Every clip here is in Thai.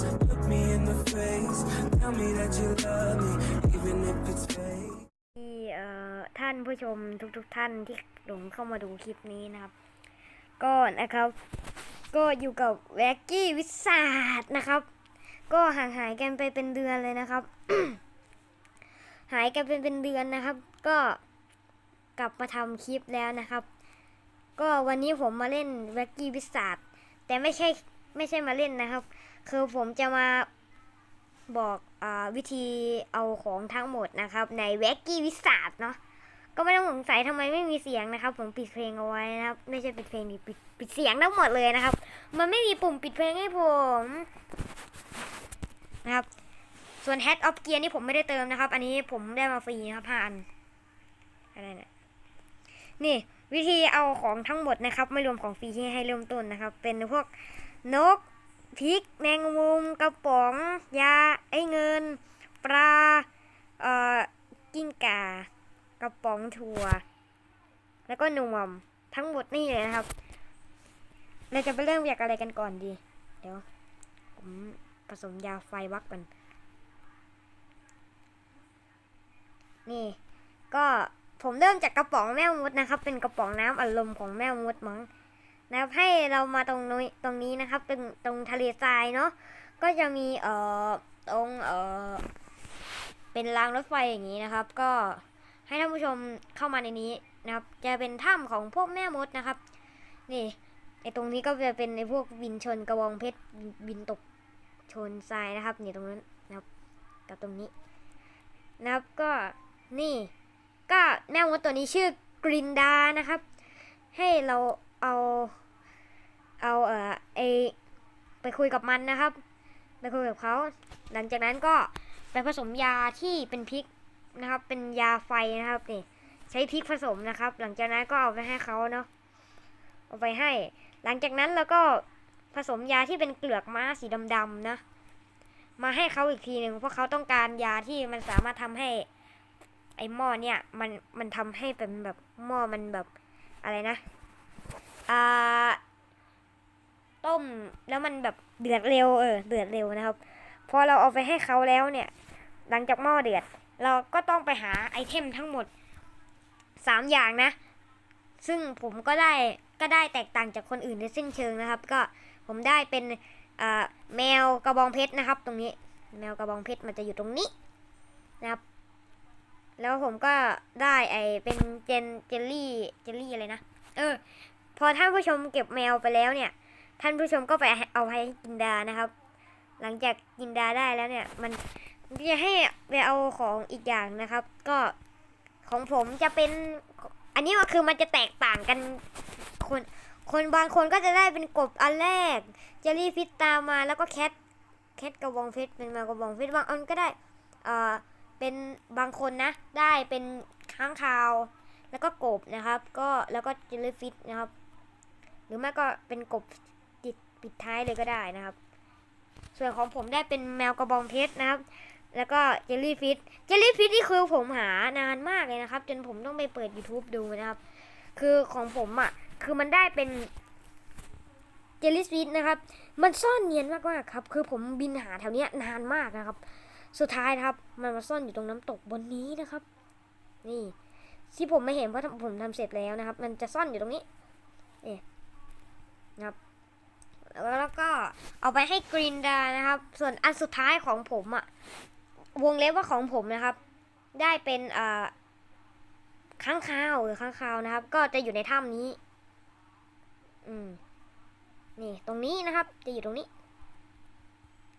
Look me in the face. Tell me that you love me, even if it's fake. ที่เอ่อท่านผู้ชมทุกๆทท่านที่หลงเข้ามาดูคลิปนี้นะครับ ก็นะครับ ก็อยู่กับแว็กกี้วิสาดนะครับ ก็ห่างหายกันไปเป็นเดือนเลยนะครับ หายกันเป็นเป็นเดือนนะครับ ก็กลับมาทำคลิปแล้วนะครับ ก็วันนี้ผมมาเล่นแว็กกี้วิสาดแต่ไม่ใช่ ไม่ใช่มาเล่นนะครับ คือผมจะมาบอกอวิธีเอาของทั้งหมดนะครับ ในแว็กกี้วิสาดเนาะก็ไม่ต้องสงสัยทำไมไม่มีเสียงนะครับ ผมปิดเพลงเอาไว้นะครับ ไม่ใช่ปิดเพลงดิปิดปิดเสียงทั้งหมดเลยนะครับ มันไม่มีปุ่มปิดเพลงให้ผมนะครับ ส่วน Head of Gear นี่ผมไม่ได้เติมนะครับ อันนี้ผมได้มาฟรีนะครับห้านอะไรเนี่ยนี่วิธีเอาของทั้งหมดนะครับ ไม่รวมของฟรีที่ให้เริ่มต้นนะครับ เป็นพวก นกพริกแมงมุมกระป๋องยาไอเงิน ปลาเอ่อกิ้งก่ากระป๋องถั่ว แล้วก็นวมทั้งหมดนี่เลยนะครับ เราจะไปเริ่มจากอะไรกันก่อนดี เดี๋ยว ผมผสมยาไฟวักกันนี่ ก็ผมเริ่มจากกระป๋องแม่มดนะครับ เป็นกระป๋องน้ำอัดลมของแม่มดมั้ง นะครับให้เรามาตรงนี้ตรงนี้นะครับตรงตรงทะเลทรายเนาะก็จะมีเอ่อตรงเอ่อเป็นรางรถไฟอย่างนี้นะครับ ก็ให้ท่านผู้ชมเข้ามาในนี้นะครับ จะเป็นถ้ำของพวกแม่มดนะครับ นี่ไอตรงนี้ก็จะเป็นในพวกบินชนกระบองเพชรบินตกชนทรายนะครับนี่ตรงนั้นนะครับกับตรงนี้นะครับก็นี่ ก็แม่มดตัวนี้ชื่อกรินดานะครับ ให้เรา เอาเอาเอ่อไอไปคุยกับมันนะครับ ไปคุยกับเขาหลังจากนั้นก็ไปผสมยาที่เป็นพริกนะครับ เป็นยาไฟนะครับนี่ใช้พริกผสมนะครับ หลังจากนั้นก็เอาไปให้เขาเนาะเอาไปให้ หลังจากนั้นเราก็ผสมยาที่เป็นเกลือกม้าสีดำๆนะ มาให้เขาอีกทีหนึ่งเพราะเขาต้องการยาที่มันสามารถทำให้ ไอหม้อเนี่ยมันมันทำให้เป็นแบบหม้อมันแบบอะไรนะ อ่า ต้มแล้วมันแบบเดือดเร็วเออเดือดเร็วนะครับ พอเราเอาไปให้เขาแล้วเนี่ย หลังจากหม้อเดือด เราก็ต้องไปหาไอเทมทั้งหมดสามอย่างนะ ซึ่งผมก็ได้ก็ได้แตกต่างจากคนอื่นในสิ้นเชิงนะครับ ก็ผมได้เป็นแมวกระบองเพชรนะครับ ตรงนี้ แมวกระบองเพชรมันจะอยู่ตรงนี้นะครับ แล้วผมก็ได้ไอเป็นเจนเจลลี่เจลลี่อะไรนะ เออ พอท่านผู้ชมเก็บแมวไปแล้วเนี่ย ท่านผู้ชมก็ไปเอาให้กินดานะครับ หลังจากกินดาได้แล้วเนี่ย มันจะให้ไปเอาของอีกอย่างนะครับ ก็ของผมจะเป็น อันนี้ก็คือมันจะแตกต่างกันคนคนบางคนก็จะได้เป็นกบอันแรกเจลลี่ฟิตตามมาแล้วก็แคทแคทกระบองเพชรเป็นมากระบองเพชรบางอันก็ได้เอ่อเป็นบางคนนะ ได้เป็นค้างคาว แล้วก็กบนะครับ ก็แล้วก็เจลลี่ฟิตนะครับ หรือไม่ก็เป็นกบติดปิดท้ายเลยก็ได้นะครับ ส่วนของผมได้เป็นแมวกระบองเพชรนะครับ แล้วก็เจลลี่ฟิตเจลลี่ฟิตนี่คือผมหานานมากเลยนะครับ จนผมต้องไปเปิด YouTube ดูนะครับ คือของผมอะ่ะคือมันได้เป็นเจลลี่ฟิตนะครับ มันซ่อนเนียนมากๆครับ คือผมบินหาแถวเนี้ยนานมากนะครับ สุดท้ายนะครับ มันมาซ่อนอยู่ตรงน้ำตกบนนี้นะครับ นี่ที่ผมไม่เห็นเพราะผมทำเสร็จแล้วนะครับ มันจะซ่อนอยู่ตรงนี้ เอ๊ะ นะครับ แล้วก็เอาไปให้กรีนดานะครับ ส่วนอันสุดท้ายของผมอะวงเล็บว่าของผมนะครับ ได้เป็นอ่าข้างคาวหรือข้างคาวนะครับ ก็จะอยู่ในถ้ำนี้ อืม นี่ตรงนี้นะครับ จะอยู่ตรงนี้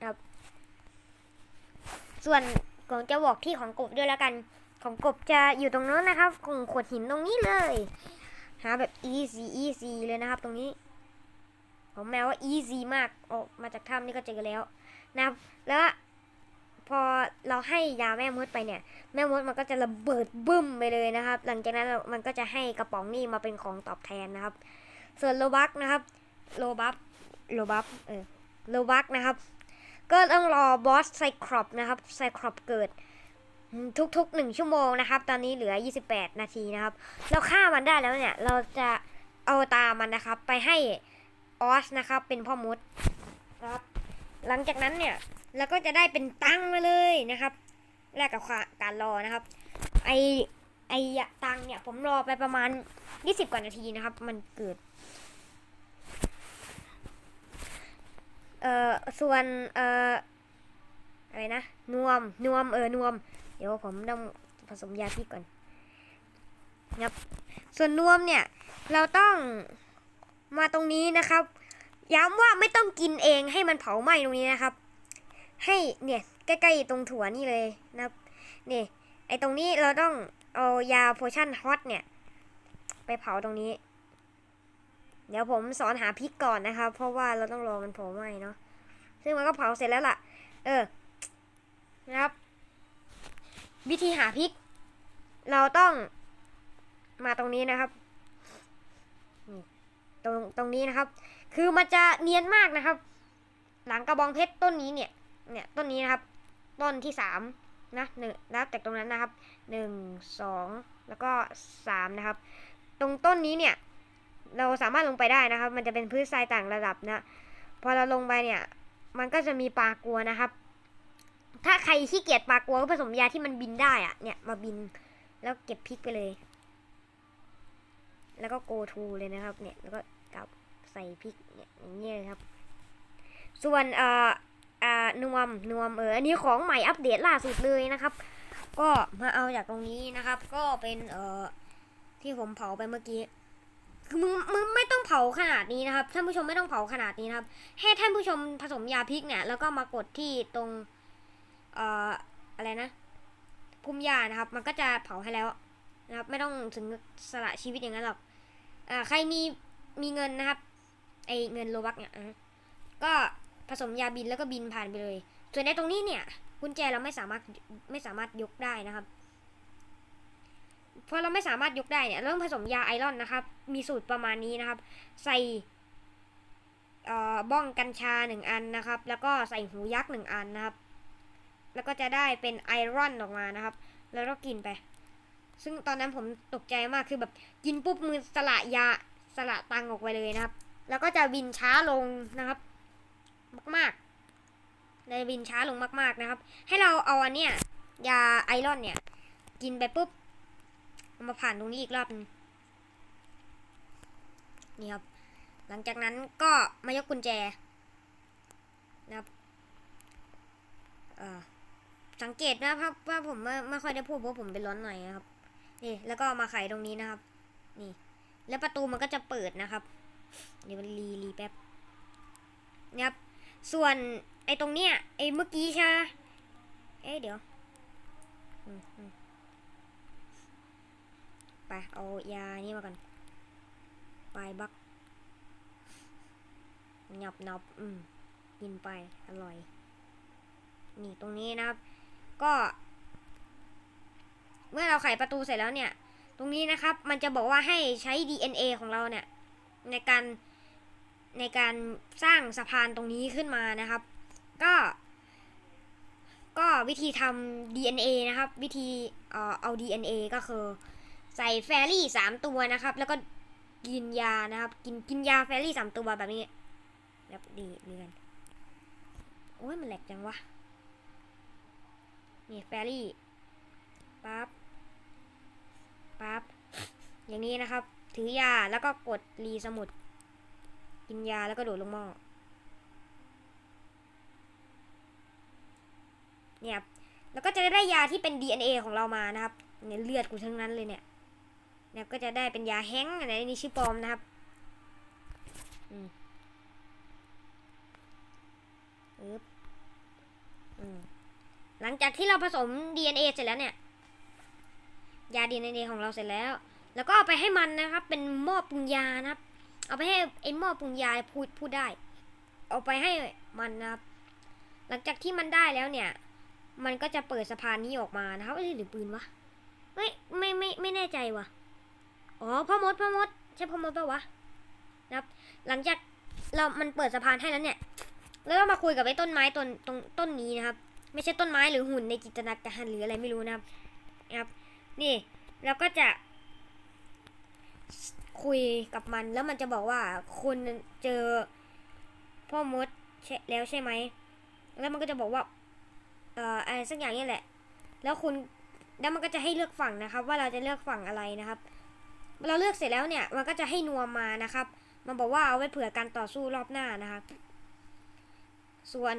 ครับ ส่วนผมจะบอกที่ของกบด้วยแล้วกัน ของกบจะอยู่ตรงนั้นนะครับของขวดหินตรงนี้เลย หาแบบ easy easy เลยนะครับตรงนี้ ของแมวว่า easy มากออกมาจากถ้ำนี่ก็เจอแล้วนะครับแล้วพอเราให้ยาแม่มดไปเนี่ย แม่มดมันก็จะระเบิดบึ้มไปเลยนะครับ หลังจากนั้นมันก็จะให้กระป๋องนี่มาเป็นของตอบแทนนะครับ ส่วนโลบักนะครับโลบัฟโลบัฟเออโลบักนะครับ ก็ต้องรอบอสไซครอปนะครับไซครอปเกิดทุกๆหนึ่งชั่วโมงนะครับ ตอนนี้เหลือ 28 นาทีนะครับ เราฆ่ามันได้แล้วเนี่ย เราจะเอาตามันนะครับ ไปให้ ออสนะครับ เป็นพ่อมดนะครับ หลังจากนั้นเนี่ยเราก็จะได้เป็นตังมาเลยนะครับแลกกับการรอนะครับ ไอไอตังเนี่ย ผมรอไปประมาณ20กว่านาทีนะครับ มันเกิด เอ่อส่วนเอ่ออะไรนะนวมนวมเออนวม เดี๋ยวผมต้องผสมยาพิษก่อนนะครับ ส่วนนวมเนี่ย เราต้อง มาตรงนี้นะครับ ย้ำว่าไม่ต้องกินเองให้มันเผาไหม้ตรงนี้นะครับ ให้เนี่ยใกล้ๆตรงถั่วนี่เลยนะครับนี่ไอตรงนี้เราต้องเอายาโพชั่นฮอตเนี่ย ไปเผาตรงนี้ เดี๋ยวผมสอนหาพริกก่อนนะครับ เพราะว่าเราต้องรอมันเผาไหม้เนาะซึ่งมันก็เผาเสร็จแล้วล่ะ เออนะครับ วิธีหาพริก เราต้องมาตรงนี้นะครับ ตรงตรงนี้นะครับ คือมันจะเนียนมากนะครับ หลังกระบองเพชรต้นนี้เนี่ย เนี่ยต้นนี้นะครับ ต้นที่สามนะหนึ่งนับจากตรงนั้นนะครับหนึ่งสองแล้วก็สามนะครับ ตรงต้นนี้เนี่ย เราสามารถลงไปได้นะครับ มันจะเป็นพื้นทรายต่างระดับนะ พอเราลงไปเนี่ย มันก็จะมีปลากัวนะครับ ถ้าใครขี้เกียจปลากัวก็ผสมยาที่มันบินได้อะเนี่ยมาบินแล้วเก็บพริกไปเลย แล้วก็ go to เลยนะครับ เนี่ย แล้วก็กลับใส่พริกเนี่ยอย่างเงี้ยครับ ส่วนเอ่ออ่านวมนวมเอออันนี้ของใหม่อัปเดตล่าสุดเลยนะครับ ก็มาเอาจากตรงนี้นะครับ ก็เป็นเอ่อที่ผมเผาไปเมื่อกี้คือมึงมึงไม่ต้องเผาขนาดนี้นะครับท่านผู้ชมไม่ต้องเผาขนาดนี้นะครับ ให้ท่านผู้ชมผสมยาพริกเนี่ย แล้วก็มากดที่ตรงเอ่ออะไรนะพุ่มยานะครับ มันก็จะเผาให้แล้วนะครับ ไม่ต้องถึงสละชีวิตอย่างนั้นหรอก อ่าใครมีมีเงินนะครับไอเงินโลบักเนี่ยก็ผสมยาบินแล้วก็บินผ่านไปเลย ส่วนในตรงนี้เนี่ยกุญแจเราไม่สามารถไม่สามารถยกได้นะครับเพราะเราไม่สามารถยกได้เนี่ยเราต้องผสมยาไอรอนนะครับ มีสูตรประมาณนี้นะครับ ใส่บ้องกัญชาหนึ่งอันนะครับ แล้วก็ใส่หูยักษ์หนึ่งอันนะครับ แล้วก็จะได้เป็นไอรอนออกมานะครับ แล้วก็กินไป ซึ่งตอนนั้นผมตกใจมากคือแบบกินปุ๊บมือสละยาสละตังออกไปเลยนะครับ แล้วก็จะบินช้าลงนะครับ มากๆในบินช้าลงมากๆนะครับ ให้เราเอาอันเนี้ยยาไอรอนเนี่ย กินไปปุ๊บมาผ่านตรงนี้อีกรอบนึงนี่ครับ หลังจากนั้นก็มายกกุญแจนะครับสังเกตนะครับว่าผมไม่ไม่ค่อยได้พูดเพราะผมเป็นร้อนหน่อยนะครับ นี่แล้วก็มาไขตรงนี้นะครับ นี่ แล้วประตูมันก็จะเปิดนะครับ เดี๋ยวมันรีรีแป๊บนะครับ ส่วนไอ้ตรงเนี้ยไอ้เมื่อกี้ใช่ไหมเอ๊ะเดี๋ยวไปเอายานี่มากันไปบักหยับหนับอืมกินไปอร่อย นี่ตรงนี้นะครับ ก็ เมื่อเราไขประตูเสร็จแล้วเนี่ย ตรงนี้นะครับมันจะบอกว่าให้ใช้ DNA ของเราเนี่ยในการในการสร้างสะพานตรงนี้ขึ้นมานะครับ ก็ ก็วิธีทำ DNA นะครับ วิธีเอ่อเอา DNA ก็คือ ใส่แฟรี่สามตัวนะครับ แล้วก็กินยานะครับ กินกินยาแฟรี่สามตัวแบบนี้แบบดีเรียนโอ้ยมันแหลกจังวะนี่แฟรี่ปั๊บ อย่างนี้นะครับ ถือยาแล้วก็กดรีสมุด กินยาแล้วก็โดดลงหม้อเนี่ยแล้วก็จะได้ยาที่เป็น DNA ของเรามานะครับเนี่ยเลือดกูทั้งนั้นเลยเนี่ยเนี่ยก็จะได้เป็นยาแห้งค์อะไรนี่ชื่อปลอมนะครับอืมอึบอืมหลังจากที่เราผสม DNA เสร็จแล้วเนี่ย ยา DNA ของเราเสร็จแล้ว แล้วก็เอาไปให้มันนะครับ เป็นหม้อปรุงยานะครับ เอาไปให้ไอ้หม้อปรุงยาพูดพูดได้ เอาไปให้มันนะครับ หลังจากที่มันได้แล้วเนี่ย มันก็จะเปิดสะพานนี้ออกมานะครับเอ้หรือปืนวะไม่ไม่ไม่ไม่แน่ใจวะอ๋อพ่อมดพ่อมดใช่พ่อมดปะวะนะครับ หลังจากเรามันเปิดสะพานให้แล้วเนี่ย แล้วก็มาคุยกับไอ้ต้นไม้ต้นตรงต้นนี้นะครับ ไม่ใช่ต้นไม้หรือหุ่นในจินตนาการหรืออะไรไม่รู้นะครับนะครับ นี่แล้วก็จะ คุยกับมัน แล้วมันจะบอกว่าคุณเจอพ่อมดแล้วใช่ไหม แล้วมันก็จะบอกว่าเอ่ออะไรสักอย่างนี่แหละ แล้วคุณแล้วมันก็จะให้เลือกฝั่งนะครับ ว่าเราจะเลือกฝั่งอะไรนะครับ เราเลือกเสร็จแล้วเนี่ยมันก็จะให้นัวมานะครับ มันบอกว่าเอาไว้เผื่อการต่อสู้รอบหน้านะครับส่วน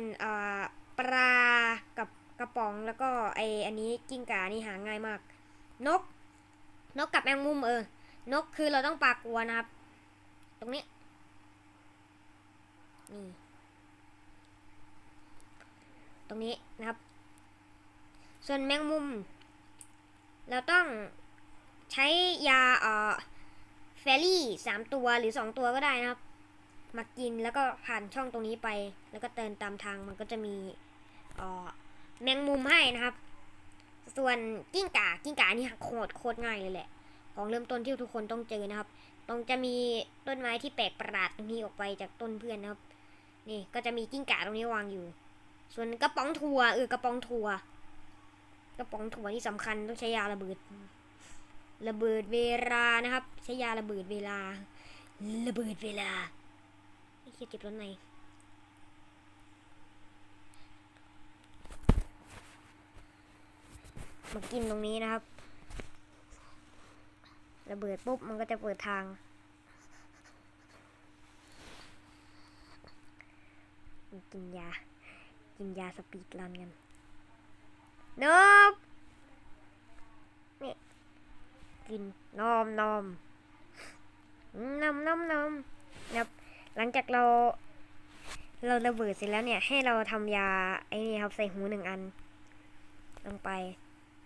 ปลากับกระป๋องแล้วก็ไออันนี้กิ้งก่านี่หาง่ายมาก นก นกกับแมงมุมเออ นกคือเราต้องปลากลัวนะครับ ตรงนี้ นี่ ตรงนี้นะครับ ส่วนแมงมุม เราต้องใช้ยาเอ่อเฟรี่สามตัวหรือสองตัวก็ได้นะครับ มากินแล้วก็ผ่านช่องตรงนี้ไป แล้วก็เดินตามทางมันก็จะมีเอ่อแมงมุมให้นะครับ ส่วนกิ้งก่ากิ้งก่านี่โคตรโคตรง่ายเลยแหละ ของเริ่มต้นที่ทุกคนต้องเจอนะครับ ตรงจะมีต้นไม้ที่แปลกประหลาดตรงนี้ออกไปจากต้นเพื่อนนะครับ นี่ก็จะมีกิ้งก่าตรงนี้วางอยู่ ส่วนกระป๋องถั่วเออกระป๋องถั่ว กระป๋องถั่วที่สำคัญต้องใช้ยาระเบิด ระเบิดเวลานะครับ ใช้ยาระเบิดเวลา ระเบิดเวลาไอ้เหี้ยเจ็บร้อนในมากินตรงนี้นะครับ ระเบิดปุ๊บมันก็จะเปิดทาง กินยา กินยาสปีดรันกันนบนี่กินนอมนอมนมนมนมนับหลังจากเราเราระเบิดเสร็จแล้วเนี่ย ให้เราทำยาไอ้นี่ครับใส่หูหนึ่งอัน ลงไป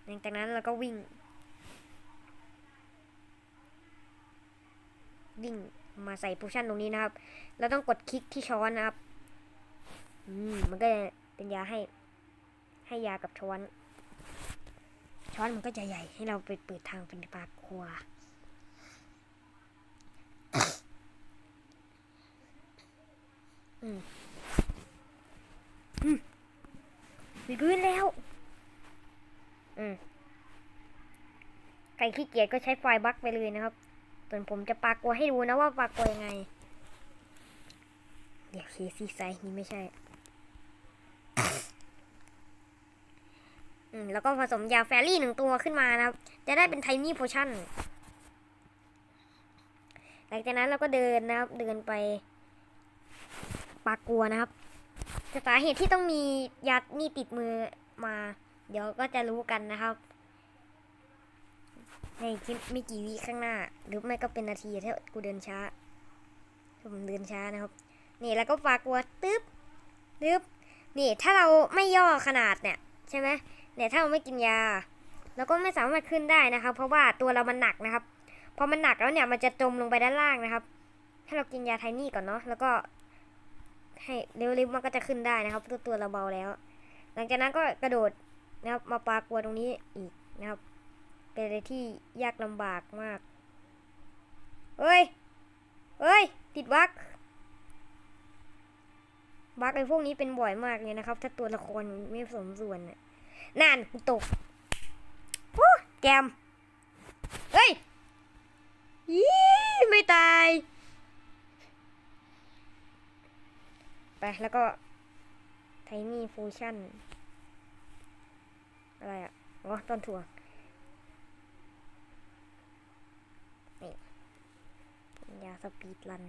หลังจากนั้นเราก็วิ่ง วิ่งมาใส่โพชั่นตรงนี้นะครับ เราต้องกดคลิกที่ช้อนนะครับ อืม มันก็จะเป็นยาให้ ให้ยากับช้อน ช้อนมันก็จะใหญ่ ให้เราไปเปิดทางเป็นปากครัวอืมอืมมีพื้นแล้ว อืมใครขี้เกียจก็ใช้ไฟล์บัคไปเลยนะครับ ส่วนผมจะปากกัวให้ดูนะว่าปากกัวยังไง เดี๋ยวเคซี่ไซนี่ไม่ใช่ อืมแล้วก็ผสมยาแฟรี่หนึ่งตัวขึ้นมานะครับ จะได้เป็นไทนี่โพชั่น หลังจากนั้นเราก็เดินนะครับ เดินไปปากกัวนะครับสาเหตุที่ต้องมียานี่ติดมือมา เดี๋ยวก็จะรู้กันนะครับ ในคลิปไม่กี่วิข้างหน้า หรือไม่ก็เป็นนาทีถ้ากูเดินช้าผมเดินช้านะครับ นี่แล้วก็ฝากกัวตึ๊บตึ๊บนี่ถ้าเราไม่ย่อขนาดเนี่ยใช่ไหมเนี่ยถ้าเราไม่กินยาเราก็ไม่สามารถขึ้นได้นะครับ เพราะว่าตัวเรามันหนักนะครับพอมันหนักแล้วเนี่ยมันจะจมลงไปด้านล่างนะครับ ถ้าเรากินยาไทนี่ก่อนเนาะแล้วก็ ให้เร็วๆมันก็จะขึ้นได้นะครับ ตัวตัวเราเบาแล้ว หลังจากนั้นก็กระโดดนะครับมาปากัวตรงนี้อีกนะครับ เป็นอะไรที่ยากลำบากมาก เฮ้ย เฮ้ย ติดบั๊กบั๊กไอ้พวกนี้เป็นบ่อยมากเลยนะครับ ถ้าตัวละครไม่สมส่วนน่ะนั่นกูตกโอ้แกมเฮ้ยยี่ไม่ตาย ไป แล้วก็ไทนี่ฟูชั่น อะไรอะอ๋อต้นถั่ว ยาสปีดรัน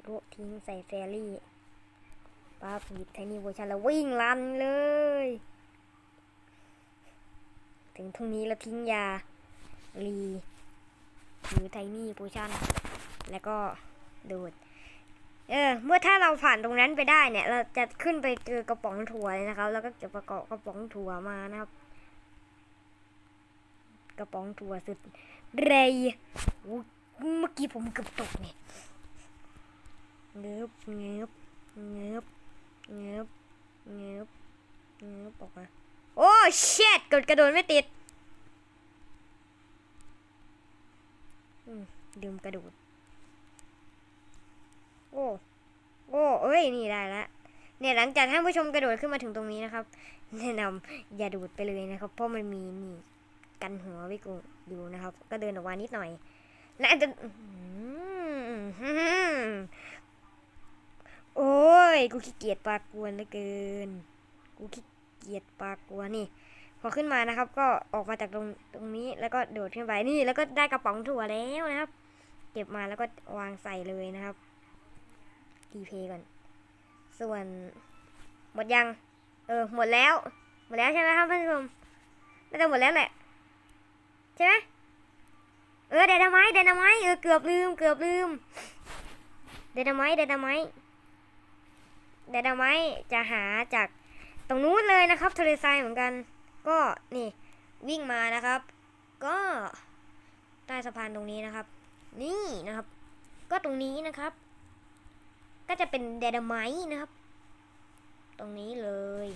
โรทิ้งใส่แฟรี่ป้าหยิบไทนี่เวอร์ชันแล้ววิ่งรันเลย ถึงตรงนี้แล้วทิ้งยารีหรือไทนี่โพชั่น แล้วก็โดดเออ เมื่อถ้าเราผ่านตรงนั้นไปได้เนี่ย เราจะขึ้นไปเจอกระป๋องถั่วเลยนะครับ แล้วก็จะประกอบกระป๋องถั่วมานะครับ กระป๋องถั่วสุด เรย์อุ๊ยเมื่อกี้ผมเกือบตกเนี่ยเงือบเงือบเงือบเงือบเงือบเงือบออกมาโอ้เช็ดกดกระโดดไม่ติดอืมลืมกระโดดโอ้โอ้เอ้ยนี่ได้ละเนี่ยหลังจากท่านผู้ชมกระโดดขึ้นมาถึงตรงนี้นะครับ แนะนำอย่าดูดไปเลยนะครับ เพราะมันมีนี่ กันหัวว้กูอยู่นะครับ ก็เดินออกมานิดหน่อยและอาจะโอ้ย กูขี้เกียจปากกวนเหลือเกิน กูขี้เกียจปากวนนี่ พอขึ้นมานะครับ ก็ออกมาจากตรงตรงนี้แล้วก็โดดขึ้นไปนี่แล้วก็ได้กระป๋องถั่วแล้วนะครับ เก็บมาแล้วก็วางใส่เลยนะครับดีเพย์ก่อน ส่วนหมดยัง เออ หมดแล้ว หมดแล้วใช่ไหมครับท่านผู้ชมน่าจะหมดแล้วแหละ ใช่ไหมเออไดนาไมต์ไดนาไมต์เออเกือบลืมเกือบลืมไดนาไมต์ไดนาไมต์ไดนาไมต์จะหาจากตรงนู้นเลยนะครับทะเลทรายเหมือนกัน ก็นี่วิ่งมานะครับ ก็ใต้สะพานตรงนี้นะครับ นี่นะครับ ก็ตรงนี้นะครับ ก็จะเป็นไดนาไมต์นะครับ ตรงนี้เลย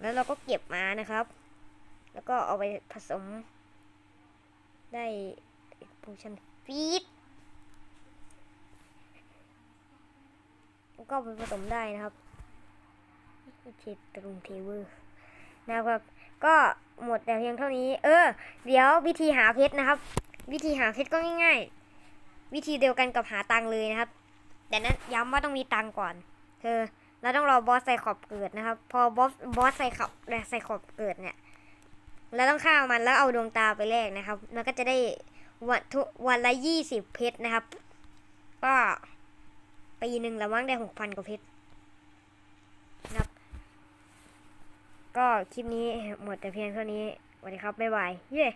แล้วเราก็เก็บมานะครับ แล้วก็เอาไปผสม ได้โพชั่นฟีดก็ไปผสมได้นะครับเทตรุงเทเวอร์นะครับ ก็หมดแต่เพียงเท่านี้ เออ เดี๋ยววิธีหาเพชรนะครับ วิธีหาเพชรก็ง่ายๆ วิธีเดียวกันกับหาตังเลยนะครับ แต่นั้นย้ำว่าต้องมีตังก่อนคือเราต้องรอบอสไซคอบเกิดนะครับ พอบอสบอสไซคอบไซคอบเกิดเนี่ย เราต้องฆ่ามันแล้วเอาดวงตาไปแลกนะครับ มันก็จะได้วันทุวันละยี่สิบเพชรนะครับ ก็ปีหนึ่งละมั้งได้หกพันกว่าเพชรนะครับ ก็คลิปนี้หมดแต่เพียงเท่านี้สวัสดีครับ บ๊ายบาย เย้